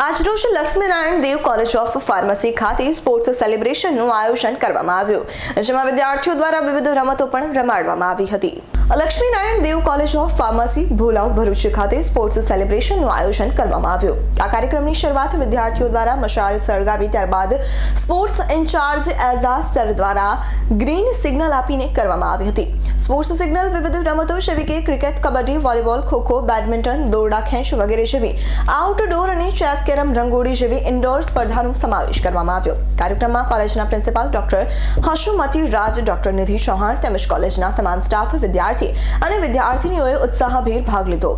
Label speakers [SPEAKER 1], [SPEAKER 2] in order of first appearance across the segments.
[SPEAKER 1] આજરોજ Laxminarayan Dev college of pharmacy ખાતે sports સેલિબ્રેશનનું આયોજન કરવામાં આવ્યું, જેમાં વિદ્યાર્થીઓ દ્વારા વિવિધ રમતો પણ રમાડવામાં આવી હતી. Laxminarayan Dev college of pharmacy Bholav, Bharuch ખાતે સ્પોર્ટ્સ સેલિબ્રેશનનું આયોજન કરવામાં આવ્યું. આ કાર્યક્રમની શરૂઆત વિદ્યાર્થીઓ દ્વારા મશાલ સળગાવી ત્યારબાદ સ્પોર્ટ્સ ઇન્ચાર્જ એઝા સર દ્વારા ગ્રીન સિગ્નલ આપીને કરવામાં આવી હતી. સ્પોર્ટ્સ સિગ્નલ વિવિધ રમતો જેવી કે cricket kabaddi volleyball kho kho badminton દોરડા, ખેંચ વગેરે જેવી આઉટડોર અને ચેસ કેરમ રંગોળી જેવી ઇન્ડોર સ્પર્ધાનો સમાવેશ કરવામાં આવ્યો. કાર્યક્રમમાં કોલેજના principal doctor Hasumati Raj doctor Nidhi Chauhan તેમજ કોલેજના તમામ સ્ટાફ વિદ્યાર્થી અને વિદ્યાર્થીનીઓએ ઉત્સાહભેર ભાગ લીધો.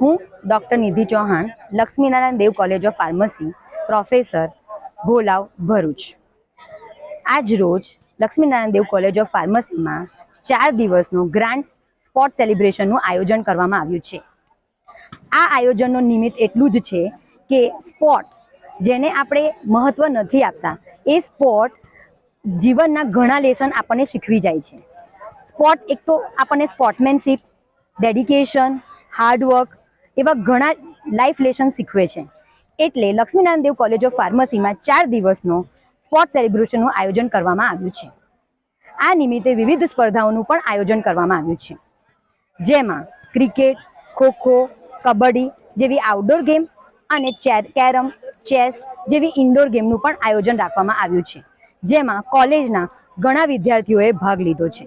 [SPEAKER 2] હું doctor Nidhi Chauhan, Laxminarayan Dev college of pharmacy, professor Bholav Bharuch. આજ રોજ લક્ષ્મીનારાયણ દેવ કોલેજ ઓફ ફાર્મસીમાં ચાર દિવસનું ગ્રાન્ડ સ્પોર્ટ સેલિબ્રેશનનું આયોજન કરવામાં આવ્યું છે. આ આયોજનનું નિમિત્ત એટલું જ છે કે સ્પોર્ટ જેને આપણે મહત્ત્વ નથી આપતા, એ સ્પોર્ટ જીવનના ઘણા લેસન આપણને શીખવી જાય છે. સ્પોર્ટ એક તો આપણને સ્પોર્ટમેનશીપ, ડેડિકેશન હાર્ડવર્ક એવા ઘણા લાઈફ લેસન શીખવે છે. એટલે લક્ષ્મીનારાયણ દેવ કોલેજ ઓફ ફાર્મસીમાં ચાર દિવસનો સ્પોર્ટ સેલિબ્રેશનનું આયોજન કરવામાં આવ્યું છે. આ નિમિત્તે વિવિધ સ્પર્ધાઓનું પણ આયોજન કરવામાં આવ્યું છે. જેમાં ક્રિકેટ, ખોખો, કબડ્ડી જેવી આઉટડોર ગેમ અને ચેર કેરમ, ચેસ જેવી ઇન્ડોર ગેમનું પણ આયોજન રાખવામાં આવ્યું છે. જેમાં કોલેજના ઘણા વિદ્યાર્થીઓએ ભાગ લીધો છે.